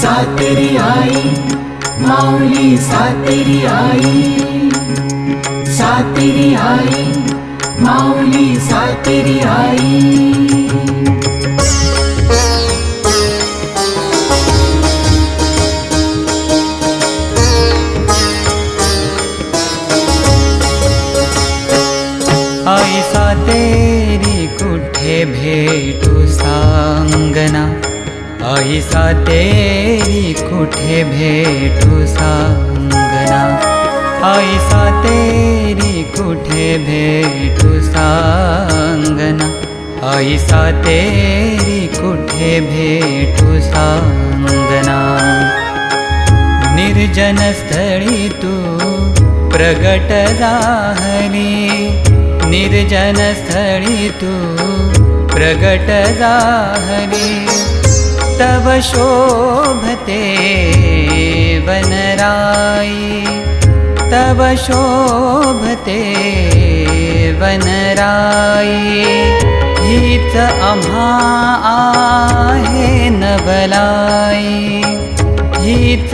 सातेरी आई माऊली सातेरी आई. सातेरी आई माऊली सातेरी आई. आई सातेरी कुठे भेटू सा? आहिसा तेरी कुठे भेटू सांगना? आयिसा तेरी कुठे भेटू सांगना? आहिसा तेरी कुठे भेटु सा निर्जनस्थली तू प्रग दाहरि निर्जनस्थली तू प्रगट दाहरि तव शोभते वनराय तव शोभते वनराय गीत अहं आहे नबला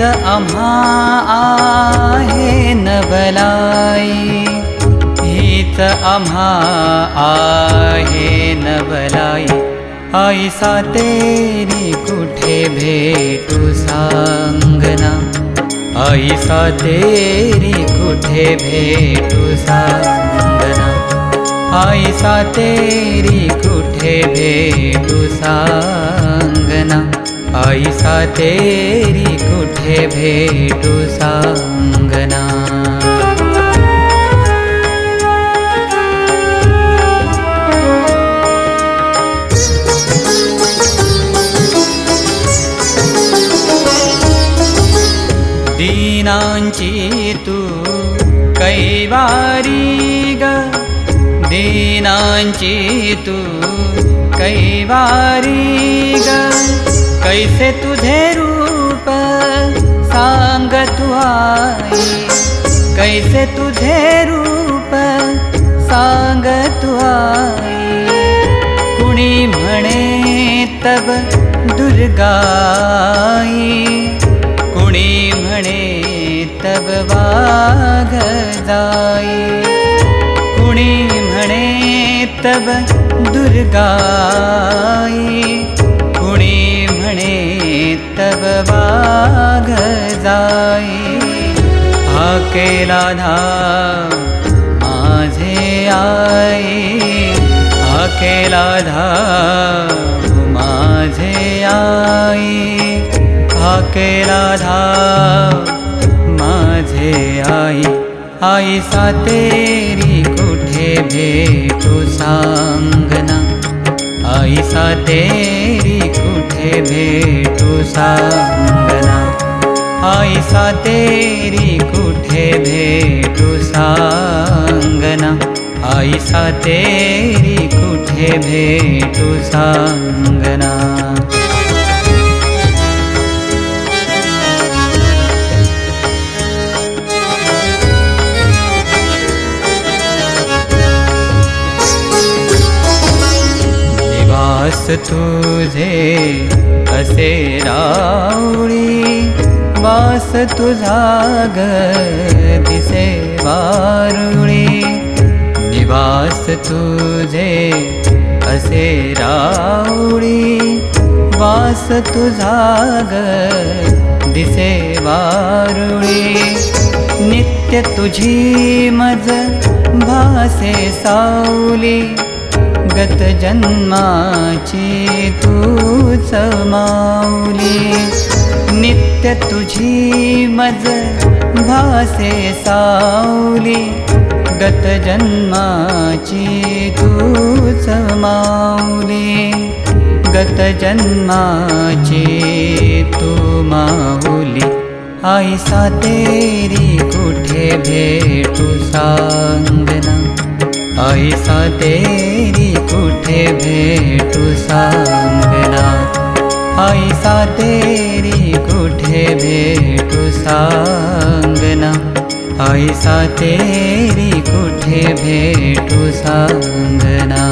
अहं आहे नबलाय गीत अहं आहे नबलाई आई सातेरी कुठे भेटू सांगना? आई सातेरी कुठे भेटू सांगना? आई सातेरी कुठे भेटू सांगना? आई सातेरी कुठे भेटू सांगना दीनांची तू कैवारी ग. दीनांची तू कैवारी ग. कैसे तुझे रूप सांग तू आई. कैसे तुझे रूप सांग तू आई. कुणी म्हणे तब दुर्गाई. कुणी म्हणे तब वाघ जाई कुणी म्हणे तब धाम माझे आई हा केला धाम माझे हा केला धाम माझे आई आई सातेरी कुठे भेटू सांगना? आई सातेरी कुठे भेटू सांगना? आई सातेरी कुठे भेटू सांगना? आई सातेरी कुठे भेटू सांगना? तुझे असे रावळी वास तुझा ग दिसे वारुळी निवास तुझे असे रावळी वास तुझा ग दिसे वारुळी. नित्य तुझी मज भासे सावली गत जन्माची तूच माऊली नित्य तुझी मज भासे सावली. गत जन्माची तूच माऊली गत जन्माची तू माऊली. आई सातेरी कुठे भेटू सांगना. आई सातेरी कुठे भेटू सांगना। आई सातेरी कुठे भेटू सांगना। आई सातेरी कुठे भेटू सांगना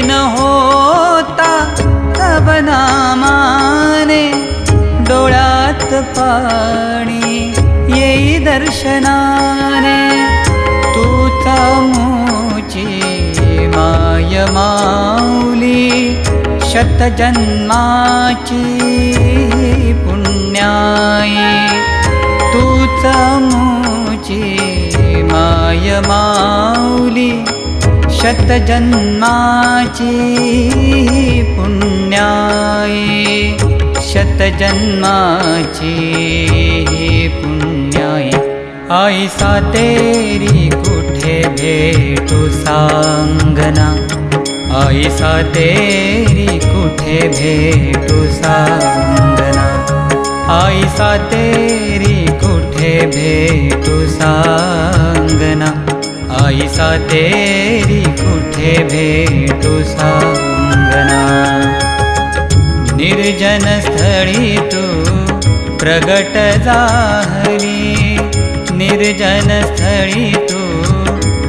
न होता तब नामाने डोळ्यात पाणी येई दर्शनाने. तूचा मूची माय माऊली शतजन्माची पुण्याई. तूच मूची माय माऊली शत जन्मा पुण्याय शत पुण्याय आय सा ते कुठे भेटु साङ्गना साना आय सा ते कुठे भेटु साङ्गना सा आय सा ते कुठे भेटु सा आई सातेरी कुठे भेटू सांगना? निर्जन स्थळी तू प्रगट जाहली. निर्जन स्थळी तू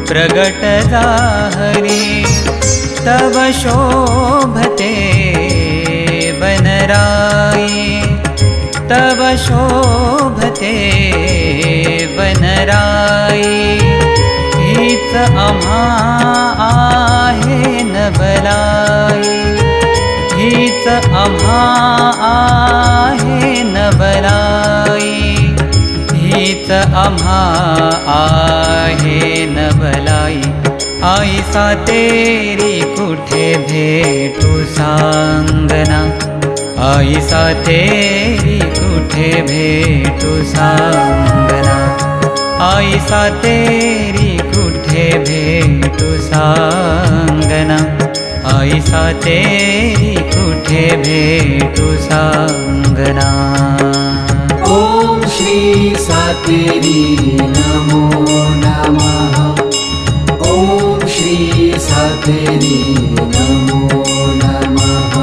प्रगट जाहली. तव शोभते बनराई. तव शोभते बनराई. आम्हा आहे नबलाई. हीच आम्हा आहे नबलाई. हीच आम्हा आहे नबलाई. आई सातेरी कुठे भेटू सांगना आई सातेरी कुठे भेटू सांगना आई सातेरी माझे भेटू सांगना आईसा तेरी कुठे भेटू सांगना? ओम श्री सातेरी नमो नमः। ओम श्री सातेरी नमो नमः।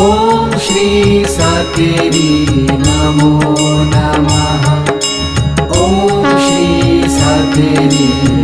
ओम श्री सातेरी नमो नमः। ओम श्री सातेरी